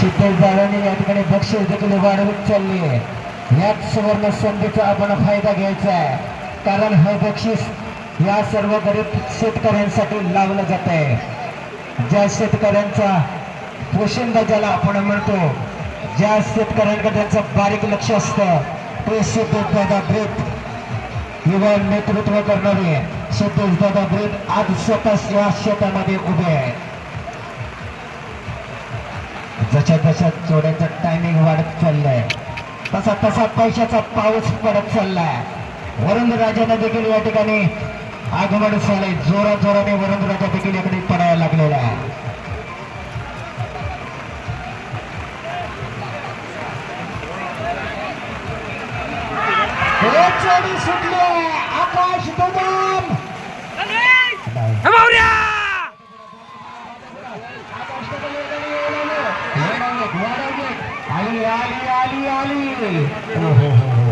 सिद्धेश दादाने या ठिकाणी बक्षीस देखील वाढवत चालली आहे. याच सुवर्ण संधीचा आपण फायदा घ्यायचा आहे. कारण हे बक्षीस या सर्व गरीब शेतकऱ्यांसाठी लावलं जात आहे. ज्या शेतकऱ्यांचा पोशिंदा ज्याला आपण म्हणतो ज्या शेतकऱ्यांकडे त्यांचं बारीक लक्ष असतं ते सिद्धेश दादा ब्रेक युवा नेतृत्व करणारे सिद्धेश दादा ब्रीत आज स्वतः या शेतामध्ये उभे आहेत. जशा जशा जोड्यांचा टायमिंग वाढत चाललाय. तसा तसा पैशाचा पाऊस पडत चाललाय. वरुण राजाने देखील या ठिकाणी आगमन झालंय. जोरा जोराने वरुण राजा देखील याकडे पडायला लागलेला आहे. सुटली आकाश आली आली आली आली. आली